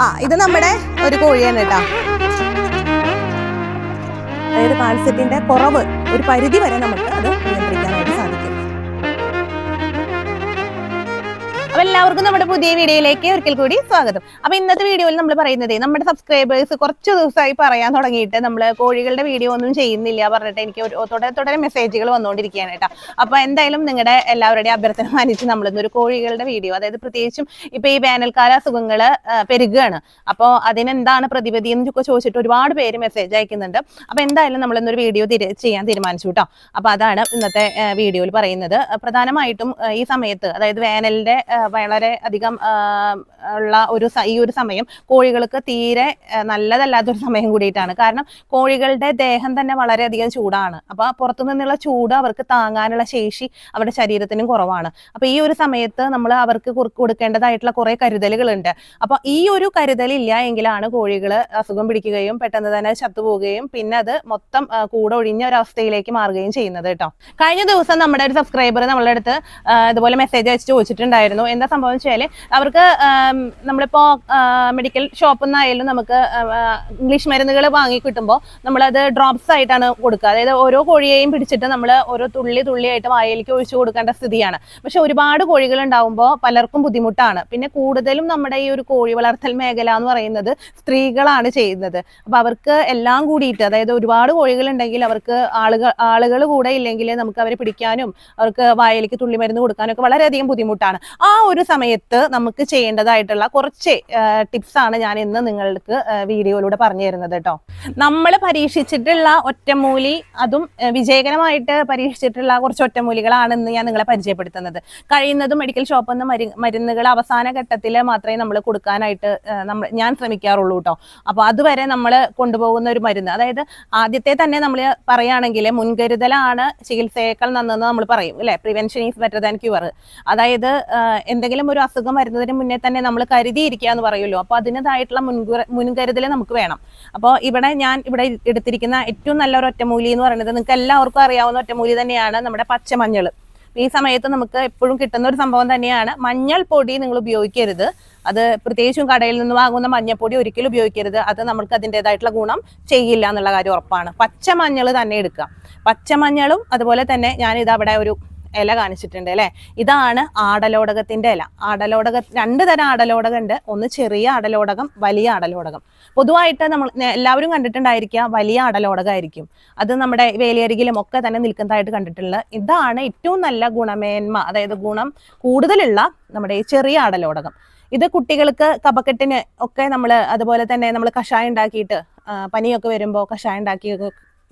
ആ ഇത് നമ്മുടെ ഒരു കോഴിയാണ് കേട്ടോ. അതായത് കാൽസ്യത്തിന്റെ കുറവ് ഒരു പരിധി വരെ നമുക്ക് അത് നിയന്ത്രിക്കാനായിട്ട് അപ്പൊ എല്ലാവർക്കും നമ്മുടെ പുതിയ വീഡിയോയിലേക്ക് ഒരിക്കൽ കൂടി സ്വാഗതം. അപ്പൊ ഇന്നത്തെ വീഡിയോയിൽ നമ്മൾ പറയുന്നത് നമ്മുടെ സബ്സ്ക്രൈബേഴ്സ് കുറച്ച് ദിവസമായി പറയാൻ തുടങ്ങിയിട്ട് നമ്മൾ കോഴികളുടെ വീഡിയോ ഒന്നും ചെയ്യുന്നില്ല പറഞ്ഞിട്ട് എനിക്ക് തുടരെ തുടരെ മെസ്സേജുകൾ വന്നുകൊണ്ടിരിക്കുകയാണ് കേട്ടോ. അപ്പൊ എന്തായാലും നിങ്ങളുടെ എല്ലാവരുടെയും അഭ്യർത്ഥന മാനിച്ച് നമ്മൾ ഇന്നൊരു കോഴികളുടെ വീഡിയോ അതായത് പ്രത്യേകിച്ചും ഇപ്പൊ ഈ വേനൽക്കാല അസുഖങ്ങൾ പെരുകയാണ് അപ്പോൾ അതിനെന്താണ് പ്രതിവിധി എന്ന് ഒക്കെ ചോദിച്ചിട്ട് ഒരുപാട് പേര് മെസ്സേജ് അയക്കുന്നുണ്ട്. അപ്പൊ എന്തായാലും നമ്മൾ ഇന്നൊരു വീഡിയോ ചെയ്യാൻ തീരുമാനിച്ചു കേട്ടോ. അപ്പൊ അതാണ് ഇന്നത്തെ വീഡിയോയിൽ പറയുന്നത്. പ്രധാനമായിട്ടും ഈ സമയത്ത് അതായത് വേനലിന്റെ വളരെ അധികം ഉള്ള ഒരു ഈ ഒരു സമയം കോഴികൾക്ക് തീരെ നല്ലതല്ലാത്തൊരു സമയം കൂടിയിട്ടാണ്. കാരണം കോഴികളുടെ ദേഹം തന്നെ വളരെയധികം ചൂടാണ്. അപ്പൊ പുറത്തു നിന്നുള്ള ചൂട് അവർക്ക് താങ്ങാനുള്ള ശേഷി അവരുടെ ശരീരത്തിനും കുറവാണ്. അപ്പൊ ഈ ഒരു സമയത്ത് നമ്മൾ അവർക്ക് കൊടുക്കേണ്ടതായിട്ടുള്ള കുറെ കരുതലുകളുണ്ട്. അപ്പൊ ഈ ഒരു കരുതലില്ല എങ്കിലാണ് കോഴികൾ അസുഖം പിടിക്കുകയും പെട്ടെന്ന് തന്നെ ചത്തുപോവുകയും പിന്നെ അത് മൊത്തം കൂടെ ഒഴിഞ്ഞ ഒരു അവസ്ഥയിലേക്ക് മാറുകയും ചെയ്യുന്നത് കേട്ടോ. കഴിഞ്ഞ ദിവസം നമ്മുടെ ഒരു സബ്സ്ക്രൈബർ നമ്മളുടെ അടുത്ത് ഇതുപോലെ മെസ്സേജ് അയച്ച് ചോദിച്ചിട്ടുണ്ടായിരുന്നു. എന്താ സംഭവം വെച്ചാൽ അവർക്ക് നമ്മളിപ്പോൾ നമ്മളിപ്പോ മെഡിക്കൽ ഷോപ്പിൽ നിന്നായാലും നമുക്ക് ഇംഗ്ലീഷ് മരുന്നുകൾ വാങ്ങി കിട്ടുമ്പോൾ നമ്മളത് ഡ്രോപ്സ് ആയിട്ടാണ് കൊടുക്കുക. അതായത് ഓരോ കോഴിയെയും പിടിച്ചിട്ട് നമ്മൾ ഓരോ തുള്ളി തുള്ളിയായിട്ട് വായിലേക്ക് ഒഴിച്ചു കൊടുക്കേണ്ട സ്ഥിതിയാണ്. പക്ഷെ ഒരുപാട് കോഴികൾ ഉണ്ടാവുമ്പോൾ പലർക്കും ബുദ്ധിമുട്ടാണ്. പിന്നെ കൂടുതലും നമ്മുടെ ഈ ഒരു കോഴി വളർത്തൽ മേഖല എന്ന് പറയുന്നത് സ്ത്രീകളാണ് ചെയ്യുന്നത്. അപ്പൊ അവർക്ക് എല്ലാം കൂടിയിട്ട് അതായത് ഒരുപാട് കോഴികൾ ഉണ്ടെങ്കിൽ അവർക്ക് ആളുകൾ ആളുകൾ കൂടെ ഇല്ലെങ്കിൽ നമുക്ക് അവരെ പിടിക്കാനും അവർക്ക് വായിലേക്ക് തുള്ളി മരുന്ന് കൊടുക്കാനും ഒക്കെ വളരെയധികം ബുദ്ധിമുട്ടാണ്. ആ ഒരു സമയത്ത് നമുക്ക് ചെയ്യേണ്ടതായിട്ടുള്ള കുറച്ച് ടിപ്സ് ആണ് ഞാൻ ഇന്ന് നിങ്ങൾക്ക് വീഡിയോയിലൂടെ പറഞ്ഞു തരുന്നത് കേട്ടോ നമ്മൾ പരീക്ഷിച്ചിട്ടുള്ള ഒറ്റമൂലി അതും വിജയകരമായിട്ട് പരീക്ഷിച്ചിട്ടുള്ള കുറച്ച് ഒറ്റമൂലികളാണ് ഇന്ന് ഞാൻ നിങ്ങളെ പരിചയപ്പെടുത്തുന്നത്. കഴിയുന്നതും മെഡിക്കൽ ഷോപ്പിൽ നിന്ന് മരു മരുന്നുകൾ അവസാന ഘട്ടത്തിൽ മാത്രമേ നമ്മൾ കൊടുക്കാനായിട്ട് നമ്മൾ ഞാൻ ശ്രമിക്കാറുള്ളൂ കേട്ടോ അപ്പോൾ അതുവരെ നമ്മൾ കൊണ്ടുപോകുന്ന ഒരു മരുന്ന് അതായത് ആദ്യത്തെ തന്നെ നമ്മൾ പറയുകയാണെങ്കിൽ മുൻകരുതലാണ് ചികിത്സയേക്കാൾ നന്നെന്ന് നമ്മൾ പറയും അല്ലേ? Prevention is better than cure അതായത് എന്തെങ്കിലും ഒരു അസുഖം വരുന്നതിന് മുന്നേ തന്നെ നമ്മൾ കരുതിയിരിക്കുക എന്ന് പറയുമല്ലോ. അപ്പോൾ അതിന്റെതായിട്ടുള്ള മുൻകുറ മുൻകരുതൽ നമുക്ക് വേണം. അപ്പോൾ ഇവിടെ ഞാൻ ഇവിടെ എടുത്തിരിക്കുന്ന ഏറ്റവും നല്ല നല്ലൊരു ഒറ്റമൂലി എന്ന് പറയുന്നത് നിങ്ങൾക്ക് എല്ലാവർക്കും അറിയാവുന്ന ഒറ്റമൂലി തന്നെയാണ് നമ്മുടെ പച്ചമഞ്ഞൾ ഈ സമയത്ത് നമുക്ക് എപ്പോഴും കിട്ടുന്ന ഒരു സംഭവം തന്നെയാണ് മഞ്ഞൾ പൊടി നിങ്ങൾ ഉപയോഗിക്കരുത്. അത് പ്രത്യേകിച്ചും കടയിൽ നിന്ന് വാങ്ങുന്ന മഞ്ഞൾപ്പൊടി ഒരിക്കലും ഉപയോഗിക്കരുത്. അത് നമുക്ക് അതിന്റെതായിട്ടുള്ള ഗുണം ചെയ്യില്ല എന്നുള്ള കാര്യം ഉറപ്പാണ്. പച്ചമഞ്ഞൾ തന്നെ എടുക്കുക. പച്ചമഞ്ഞളും അതുപോലെ തന്നെ ഞാനിത് അവിടെ ഒരു ഇല കാണിച്ചിട്ടുണ്ട് അല്ലേ? ഇതാണ് ആടലോടകത്തിന്റെ ഇല. ആടലോടക രണ്ട് തരം ആടലോടകം ഉണ്ട് ഒന്ന് ചെറിയ ആടലോടകം വലിയ ആടലോടകം. പൊതുവായിട്ട് നമ്മൾ എല്ലാവരും കണ്ടിട്ടുണ്ടായിരിക്കുക വലിയ ആടലോടകമായിരിക്കും അത് നമ്മുടെ വേലിയരികിലും ഒക്കെ തന്നെ നിൽക്കുന്നതായിട്ട് കണ്ടിട്ടുള്ളത് ഇതാണ് ഏറ്റവും നല്ല ഗുണമേന്മ അതായത് ഗുണം കൂടുതലുള്ള നമ്മുടെ ഈ ചെറിയ ആടലോടകം. ഇത് കുട്ടികൾക്ക് കപക്കെട്ടിന് ഒക്കെ നമ്മൾ അതുപോലെ തന്നെ നമ്മൾ കഷായം ഉണ്ടാക്കിയിട്ട് പനിയൊക്കെ വരുമ്പോൾ കഷായം ഉണ്ടാക്കി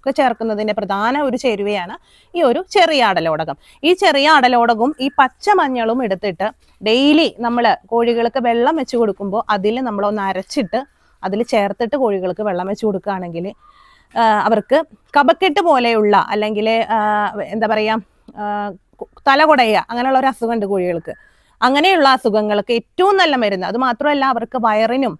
ഒക്കെ ചേർക്കുന്നതിന്റെ പ്രധാന ഒരു ചേരുവയാണ് ഈ ഒരു ചെറിയ അടലോടകം. ഈ ചെറിയ അടലോടകവും ഈ പച്ചമഞ്ഞളും എടുത്തിട്ട് ഡെയിലി നമ്മൾ കോഴികൾക്ക് വെള്ളം വെച്ച് കൊടുക്കുമ്പോൾ അതിൽ നമ്മളൊന്ന് അരച്ചിട്ട് അതിൽ ചേർത്തിട്ട് കോഴികൾക്ക് വെള്ളം വെച്ച് കൊടുക്കുകയാണെങ്കിൽ അവർക്ക് കപക്കെട്ട് പോലെയുള്ള അല്ലെങ്കിൽ എന്താ പറയുക തലകുടയുക അങ്ങനെയുള്ള ഒരു അസുഖമുണ്ട് കോഴികൾക്ക്. അങ്ങനെയുള്ള അസുഖങ്ങൾക്ക് ഏറ്റവും നല്ല മരുന്ന്. അത് മാത്രമല്ല അവർക്ക് വയറിനും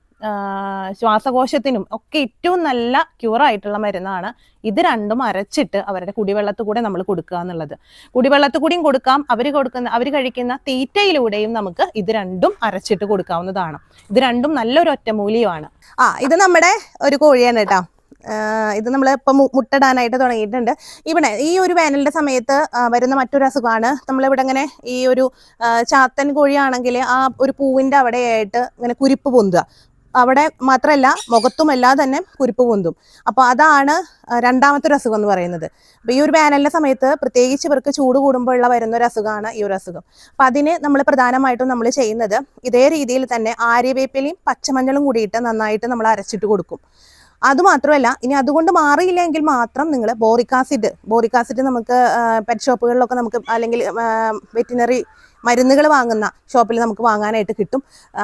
ശ്വാസകോശത്തിനും ഒക്കെ ഏറ്റവും നല്ല ക്യൂർ ആയിട്ടുള്ള മരുന്നാണ്. ഇത് രണ്ടും അരച്ചിട്ട് അവരുടെ കുടിവെള്ളത്തിൽ കൂടെ നമ്മൾ കൊടുക്കുക എന്നുള്ളത്. കുടിവെള്ളത്തിൽ കൂടിയും കൊടുക്കാം. അവർ കൊടുക്കുന്ന അവർ കഴിക്കുന്ന തീറ്റയിലൂടെയും നമുക്ക് ഇത് രണ്ടും അരച്ചിട്ട് കൊടുക്കാവുന്നതാണ്. ഇത് രണ്ടും നല്ലൊരു ഒറ്റമൂലിയുമാണ്. ആ ഇത് നമ്മുടെ ഒരു കോഴിയാണ് കേട്ടോ. ഇത് നമ്മൾ ഇപ്പം മുട്ടിടാനായിട്ട് തുടങ്ങിയിട്ടുണ്ട്. ഇവിടെ ഈ ഒരു വേനലിന്റെ സമയത്ത് വരുന്ന മറ്റൊരു അസുഖമാണ്. നമ്മളിവിടെ ഇങ്ങനെ ഈ ഒരു ചാത്തൻ കോഴിയാണെങ്കിൽ ആ ഒരു പൂവിന്റെ അവിടെയായിട്ട് ഇങ്ങനെ കുരിപ്പ് പൊന്തുക. അവിടെ മാത്രമല്ല മുഖത്തുമെല്ലാം തന്നെ കുരിപ്പ് പൊന്തും. അപ്പോൾ അതാണ് രണ്ടാമത്തെ ഒരു അസുഖം എന്ന് പറയുന്നത്. അപ്പോൾ ഈ ഒരു വേനലിന്റെ സമയത്ത് പ്രത്യേകിച്ച് ഇവർക്ക് ചൂട് കൂടുമ്പോഴുള്ള വരുന്ന ഒരു അസുഖമാണ് ഈ ഒരു അസുഖം. അപ്പോൾ അതിന് നമ്മൾ പ്രധാനമായിട്ടും നമ്മൾ ചെയ്യുന്നത് ഇതേ രീതിയിൽ തന്നെ ആര്യവേപ്പിലയും പച്ചമഞ്ഞളും കൂടിയിട്ട് നന്നായിട്ട് നമ്മൾ അരച്ചിട്ട് കൊടുക്കും. അതുമാത്രമല്ല ഇനി അതുകൊണ്ട് മാറിയില്ലെങ്കിൽ മാത്രം നിങ്ങൾ ബോറിക് ആസിഡ് ബോറിക് ആസിഡ് നമുക്ക് പെറ്റ് ഷോപ്പുകളിലൊക്കെ നമുക്ക് അല്ലെങ്കിൽ വെറ്റിനറി മരുന്നുകൾ വാങ്ങുന്ന ഷോപ്പിൽ നമുക്ക് വാങ്ങാനായിട്ട് കിട്ടും.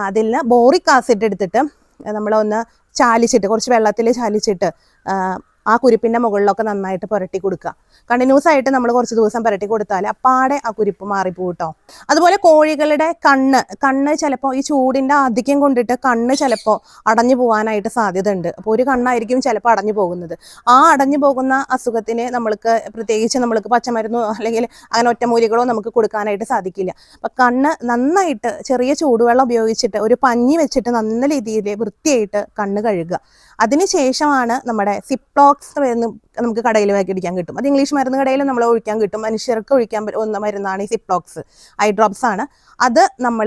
അതിൽ ബോറിക് ആസിഡ് എടുത്തിട്ട് നമ്മളൊന്ന് ചാലിച്ചിട്ട് കുറച്ച് വെള്ളത്തിൽ ചാലിച്ചിട്ട് ആ, കുരിപ്പിന്റെ കുരുപ്പിന്റെ മുകളിലൊക്കെ നന്നായിട്ട് പുരട്ടി കൊടുക്കുക. കണ്ടിന്യൂസ് ആയിട്ട് നമ്മൾ കുറച്ച് ദിവസം പുരട്ടി കൊടുത്താൽ അപ്പാടെ ആ കുരുപ്പ് മാറിപ്പോകും കേട്ടോ അതുപോലെ കോഴികളുടെ കണ്ണ് കണ്ണ് ചിലപ്പോൾ ഈ ചൂടിന്റെ ആധിക്യം കൊണ്ടിട്ട് കണ്ണ് ചിലപ്പോൾ അടഞ്ഞു പോകാനായിട്ട് സാധ്യത ഉണ്ട് അപ്പോൾ ഒരു കണ്ണായിരിക്കും ചിലപ്പോൾ അടഞ്ഞു പോകുന്നത്. ആ അടഞ്ഞു പോകുന്ന അസുഖത്തിന് നമ്മൾക്ക് പ്രത്യേകിച്ച് നമ്മൾക്ക് പച്ചമരുന്നോ അല്ലെങ്കിൽ അങ്ങനെ ഒറ്റമൂലികളോ നമുക്ക് കൊടുക്കാനായിട്ട് സാധിക്കില്ല. അപ്പം കണ്ണ് നന്നായിട്ട് ചെറിയ ചൂടുവെള്ളം ഉപയോഗിച്ചിട്ട് ഒരു പഞ്ഞി വെച്ചിട്ട് നല്ല രീതിയിൽ വൃത്തിയായിട്ട് കണ്ണ് കഴുകുക. അതിനുശേഷമാണ് നമ്മുടെ സിപ്ലോക്സ് മരുന്ന് നമുക്ക് കടയിൽ വാങ്ങിക്കാൻ കിട്ടും. അത് ഇംഗ്ലീഷ് മരുന്ന് കടയിൽ നമ്മൾ ഒഴിക്കാൻ കിട്ടും. മനുഷ്യർക്ക് ഒഴിക്കാൻ ഒന്ന മരുന്നാണ് ഈ സിപ്ലോക്സ് ഐ ഡ്രോപ്സ് ആണ്. അത് നമ്മൾ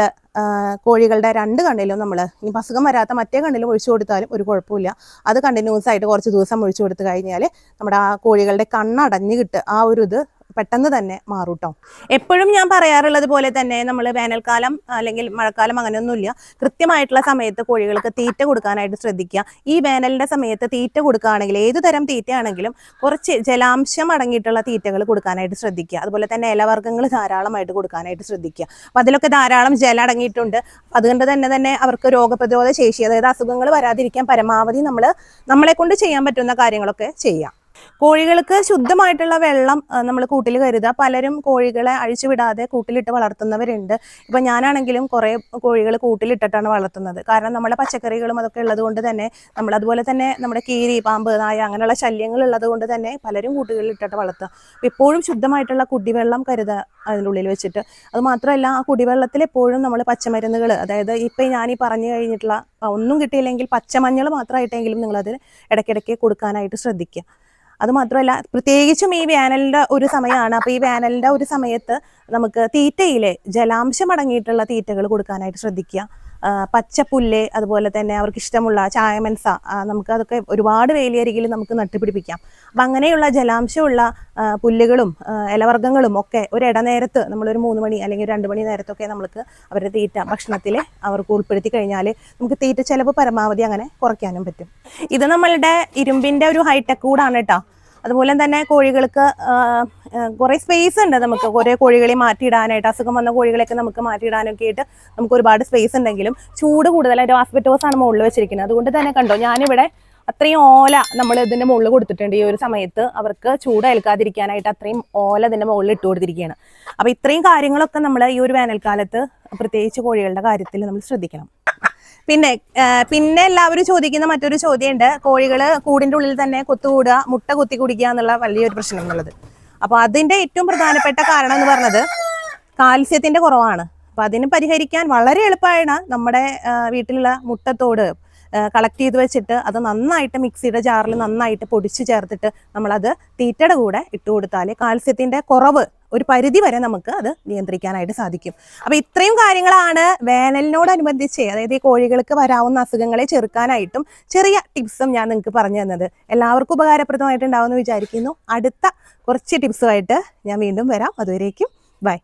കോഴികളുടെ രണ്ട് കണ്ണിലും നമ്മൾ ഈ അസുഖം വരാത്ത മറ്റേ കണ്ണിലും ഒഴിച്ചു കൊടുത്താലും ഒരു കുഴപ്പമില്ല. അത് കണ്ടിന്യൂസ് ആയിട്ട് കുറച്ച് ദിവസം ഒഴിച്ചു കൊടുത്തു കഴിഞ്ഞാൽ നമ്മുടെ ആ കോഴികളുടെ കണ്ണടഞ്ഞ് കിട്ടുക ആ ഒരു ഇത് പെട്ടെന്ന് തന്നെ മാറും കേട്ടോ എപ്പോഴും ഞാൻ പറയാറുള്ളത് പോലെ തന്നെ നമ്മൾ വേനൽക്കാലം അല്ലെങ്കിൽ മഴക്കാലം അങ്ങനെയൊന്നുമില്ല. കൃത്യമായിട്ടുള്ള സമയത്ത് കോഴികൾക്ക് തീറ്റ കൊടുക്കാനായിട്ട് ശ്രദ്ധിക്കുക. ഈ വേനലിന്റെ സമയത്ത് തീറ്റ കൊടുക്കുകയാണെങ്കിൽ ഏത് തരം തീറ്റയാണെങ്കിലും കുറച്ച് ജലാംശം അടങ്ങിയിട്ടുള്ള തീറ്റകൾ കൊടുക്കാനായിട്ട് ശ്രദ്ധിക്കുക. അതുപോലെ തന്നെ ഇലവർഗങ്ങൾ ധാരാളമായിട്ട് കൊടുക്കാനായിട്ട് ശ്രദ്ധിക്കുക. അപ്പം അതിലൊക്കെ ധാരാളം ജലം അടങ്ങിയിട്ടുണ്ട്. അതുകൊണ്ട് തന്നെ തന്നെ അവർക്ക് രോഗപ്രതിരോധ ശേഷി അതായത് അസുഖങ്ങൾ വരാതിരിക്കാൻ പരമാവധി നമ്മൾ നമ്മളെ കൊണ്ട് ചെയ്യാൻ പറ്റുന്ന കാര്യങ്ങളൊക്കെ ചെയ്യാം. കോഴികൾക്ക് ശുദ്ധമായിട്ടുള്ള വെള്ളം നമ്മൾ കൂട്ടിൽ കരുതുക. പലരും കോഴികളെ അഴിച്ചുവിടാതെ കൂട്ടിലിട്ട് വളർത്തുന്നവരുണ്ട്. ഇപ്പം ഞാനാണെങ്കിലും കുറേ കോഴികൾ കൂട്ടിലിട്ടിട്ടാണ് വളർത്തുന്നത്. കാരണം നമ്മുടെ പച്ചക്കറികളും അതൊക്കെ ഉള്ളത് കൊണ്ട് തന്നെ നമ്മൾ അതുപോലെ തന്നെ നമ്മുടെ കീരി പാമ്പ് നായ അങ്ങനെയുള്ള ശല്യങ്ങൾ ഉള്ളത് കൊണ്ട് തന്നെ പലരും കൂട്ടുകളിൽ ഇട്ടിട്ട് വളർത്തുക എപ്പോഴും ശുദ്ധമായിട്ടുള്ള കുടിവെള്ളം കരുതുക അതിന്റെ ഉള്ളിൽ വെച്ചിട്ട്. അത് മാത്രമല്ല ആ കുടിവെള്ളത്തിൽ എപ്പോഴും നമ്മൾ പച്ചമരുന്നുകൾ അതായത് ഇപ്പം ഞാൻ ഈ പറഞ്ഞു കഴിഞ്ഞിട്ടുള്ള ഒന്നും കിട്ടിയില്ലെങ്കിൽ പച്ചമഞ്ഞൾ മാത്രമായിട്ടെങ്കിലും നിങ്ങളത് ഇടയ്ക്കിടയ്ക്ക് കൊടുക്കാനായിട്ട് ശ്രദ്ധിക്കുക. അത് മാത്രമല്ല പ്രത്യേകിച്ചും ഈ വേനലിന്റെ ഒരു സമയമാണ്. അപ്പോൾ ഈ വേനലിന്റെ ഒരു സമയത്ത് നമുക്ക് തീറ്റയിലെ ജലാംശം അടങ്ങിയിട്ടുള്ള തീറ്റകൾ കൊടുക്കാനായിട്ട് ശ്രദ്ധിക്കുക. പച്ചപ്പുല്ല് അതുപോലെ തന്നെ അവർക്ക് ഇഷ്ടമുള്ള ചായമൻസ നമുക്ക് അതൊക്കെ ഒരുപാട് വേലിയരികിൽ നമുക്ക് നട്ടുപിടിപ്പിക്കാം. അപ്പം അങ്ങനെയുള്ള ജലാംശമുള്ള പുല്ലുകളും ഇലവർഗങ്ങളും ഒക്കെ ഒരു ഇടനേരത്ത് നമ്മളൊരു മൂന്ന് മണി അല്ലെങ്കിൽ രണ്ട് മണി നേരത്തൊക്കെ നമുക്ക് അവരുടെ തീറ്റ ഭക്ഷണത്തിൽ അവർക്ക് ഉൾപ്പെടുത്തി കഴിഞ്ഞാൽ നമുക്ക് തീറ്റ ചെലവ് പരമാവധി അങ്ങനെ കുറയ്ക്കാനും പറ്റും. ഇത് നമ്മളുടെ ഇരുമ്പിന്റെ ഒരു ഹൈടെക് കൂടാണ് കേട്ടോ. അതുപോലെ തന്നെ കോഴികൾക്ക് കുറേ സ്പേസ് ഉണ്ട് നമുക്ക്. കുറേ കോഴികളെ മാറ്റിയിടാനായിട്ട് അസുഖം വന്ന കോഴികളെയൊക്കെ നമുക്ക് മാറ്റിയിടാനൊക്കെ ആയിട്ട് നമുക്ക് ഒരുപാട് സ്പേസ് ഉണ്ടെങ്കിലും ചൂട് കൂടുതലായിട്ട് ആസ്പെറ്റോസ് ആണ് മുകളിൽ വെച്ചിരിക്കുന്നത്. അതുകൊണ്ട് തന്നെ കണ്ടോ ഞാനിവിടെ അത്രയും ഓല നമ്മൾ ഇതിന്റെ മുകളിൽ കൊടുത്തിട്ടുണ്ട്. ഈ ഒരു സമയത്ത് അവർക്ക് ചൂട് ഏൽക്കാതിരിക്കാനായിട്ട് അത്രയും ഓല ഇതിന്റെ മുകളിൽ ഇട്ട് കൊടുത്തിരിക്കുകയാണ്. അപ്പൊ ഇത്രയും കാര്യങ്ങളൊക്കെ നമ്മൾ ഈ ഒരു വേനൽക്കാലത്ത് പ്രത്യേകിച്ച് കോഴികളുടെ കാര്യത്തിൽ നമ്മൾ ശ്രദ്ധിക്കണം. പിന്നെ പിന്നെ എല്ലാവരും ചോദിക്കുന്ന മറ്റൊരു ചോദ്യമുണ്ട്. കോഴികൾ കൂടിന്റെ ഉള്ളിൽ തന്നെ കൊത്തുകൂടുക മുട്ട കുത്തി കുടിക്കുക എന്നുള്ള വലിയൊരു പ്രശ്നം എന്നുള്ളത് അപ്പൊ അതിന്റെ ഏറ്റവും പ്രധാനപ്പെട്ട കാരണം എന്ന് പറഞ്ഞത് കാൽസ്യത്തിന്റെ കുറവാണ്. അപ്പൊ അതിന് പരിഹരിക്കാൻ വളരെ എളുപ്പമാണ് നമ്മുടെ വീട്ടിലുള്ള മുട്ടത്തോട് കളക്ട് ചെയ്ത് വെച്ചിട്ട് അത് നന്നായിട്ട് മിക്സിയുടെ ജാറിൽ നന്നായിട്ട് പൊടിച്ച് ചേർത്തിട്ട് നമ്മളത് തീറ്റയുടെ കൂടെ ഇട്ട് കൊടുത്താൽ കുറവ് ഒരു പരിധി വരെ നമുക്ക് അത് നിയന്ത്രിക്കാനായിട്ട് സാധിക്കും. അപ്പൊ ഇത്രയും കാര്യങ്ങളാണ് വേനലിനോടനുബന്ധിച്ച് അതായത് ഈ കോഴികൾക്ക് വരാവുന്ന അസുഖങ്ങളെ ചെറുക്കാനായിട്ടും ചെറിയ ടിപ്സും ഞാൻ നിങ്ങൾക്ക് പറഞ്ഞു തന്നത്. എല്ലാവർക്കും ഉപകാരപ്രദമായിട്ടുണ്ടാവുമെന്ന് വിചാരിക്കുന്നു. അടുത്ത കുറച്ച് ടിപ്സുമായിട്ട് ഞാൻ വീണ്ടും വരാം. അതുവരേക്കും ബൈ.